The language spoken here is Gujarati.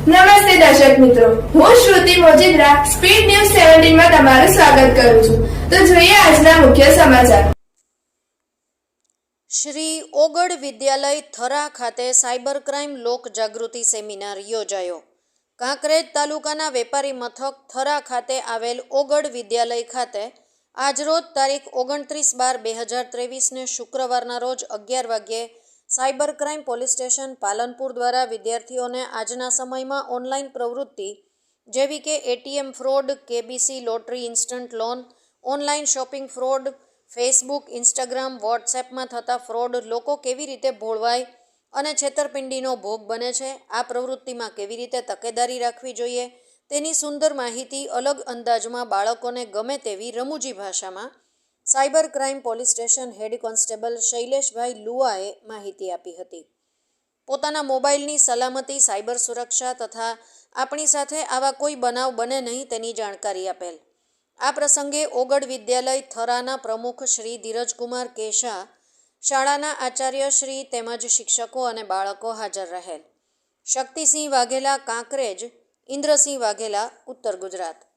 નમસ્તે દર્શક મિત્રો. હું શ્રુતિ મોજીદ્રા, સ્પીડ ન્યૂઝ સેવન્ટીનમાં તમારું સ્વાગત કરું છું. તો જોઈએ આજના મુખ્ય સમાચાર. શ્રી ઓગડ વિદ્યાલય થરા ખાતે સાયબર ક્રાઇમ લોક જાગૃતિ સેમિનાર યોજાયો. કાંકરેજ તાલુકાના વેપારી મથક થરા ખાતે આવેલ ઓગડ વિદ્યાલય ખાતે આજરોજ તારીખ ઓગણત્રીસ બાર બે હજાર ત્રેવીસને શુક્રવારના રોજ અગિયાર વાગ્યે cyber crime police station Palanpur દ્વારા વિદ્યાર્થીઓને આજના સમયમાં ઓનલાઈન પ્રવૃત્તિ જેવી કે ATM fraud, KBC lottery instant loan, online shopping fraud, Facebook, Instagram, વોટ્સએપમાં થતા ફ્રોડ લોકો કેવી રીતે ભોળવાય અને છેતરપિંડીનો ભોગ બને છે, આ પ્રવૃત્તિમાં કેવી રીતે તકેદારી રાખવી જોઈએ તેની સુંદર માહિતી અલગ અંદાજમાં બાળકોને ગમે તેવી રમૂજી ભાષામાં cyber crime police station head constable Shaileshbhai લુઆએ માહિતી આપી હતી. પોતાના મોબાઈલની સલામતી, સાયબર સુરક્ષા તથા આપણી સાથે આવા કોઈ બનાવ બને નહીં તેની જાણકારી આપેલ. આ પ્રસંગે ઓગડ વિદ્યાલય થરાના પ્રમુખ શ્રી ધીરજકુમાર કેશા, શાળાના આચાર્ય શ્રી તેમજ શિક્ષકો અને બાળકો હાજર રહેલ. શક્તિસિંહ વાઘેલા કાંકરેજ, ઇન્દ્રસિંહ વાઘેલા, ઉત્તર ગુજરાત.